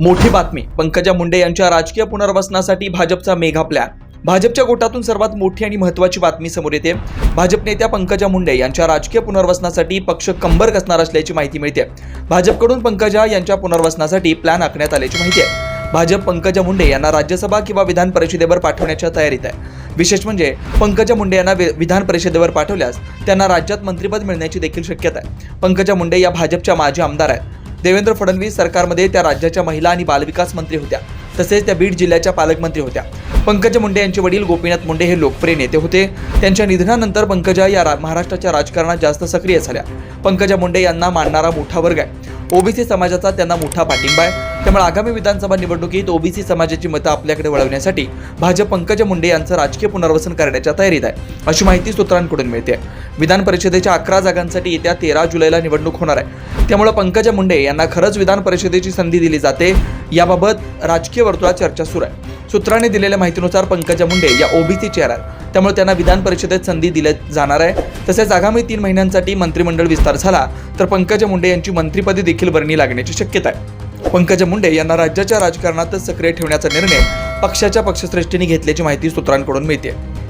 मोठी बातमी पंकजा मुंडे यांच्या राजकीय पुनर्वसनासाठी भाजपचा मेघा प्लॅन भाजपच्या गोटातून सर्वात मोठी आणि महत्त्वाची बातमी समोर येते. भाजप नेत्या पंकजा मुंडे यांच्या राजकीय पुनर्वसनासाठी पक्ष कंबर कसणार असल्याची माहिती मिळते. भाजपकडून पंकजा यांच्या पुनर्वसनासाठी प्लॅन आखण्यात आल्याची माहिती आहे. भाजप पंकजा मुंडे यांना राज्यसभा किंवा विधान परिषदेवर पाठवण्याच्या तयारीत आहे. विशेष म्हणजे पंकजा मुंडे यांना वि- विधान परिषदेवर पाठवल्यास त्यांना राज्यात मंत्रिपद मिळण्याची देखील शक्यता आहे. पंकजा मुंडे या भाजपच्या माजी आमदार आहेत. देवेंद्र फडणवीस सरकारमध्ये त्या राज्याच्या महिला आणि बालविकास मंत्री होत्या. तसेच त्या बीड जिल्ह्याच्या पालकमंत्री होत्या. पंकज मुंडे यांचे वडील गोपीनाथ मुंडे हे लोकप्रिय नेते होते. त्यांच्या निधनानंतर पंकजा या रा- महाराष्ट्राच्या राजकारणात जास्त सक्रिय झाल्या. पंकजा मुंडे यांना मानणारा मोठा वर्ग आहे. ओबीसी समाजाचा त्यांना मोठा पाठिंबा आहे. त्यामुळे आगामी विधानसभा निवडणुकीत ओबीसी समाजाची मतं आपल्याकडे वळवण्यासाठी भाजप पंकजा मुंडे यांचं राजकीय पुनर्वसन करण्याच्या तयारीत आहे. अशी माहिती सूत्रांकडून मिळते विधान परिषदेच्या अकरा जागांसाठी येत्या तेरा जुलैला निवडणूक होणार आहे. त्यामुळे पंकजा मुंडे यांना खरंच विधान परिषदेची संधी दिली जाते याबाबत राजकीय वर्तुळात चर्चा सुरू आहे. सूत्रांनी दिलेल्या माहितीनुसार पंकजा मुंडे या ओबीसी चेअर आहेत. त्यामुळे त्यांना विधान परिषदेत संधी दिली जाणार आहे. तसेच आगामी तीन महिन्यांसाठी मंत्रिमंडळ विस्तार झाला तर पंकजा मुंडे यांची मंत्रिपदी देखील वर्णी लागण्याची शक्यता आहे. पंकजा मुंडे यांना राज्याच्या राजकारणातच सक्रिय ठेवण्याचा निर्णय पक्षाच्या पक्षश्रेष्ठींनी घेतल्याची माहिती सूत्रांकडून मिळते.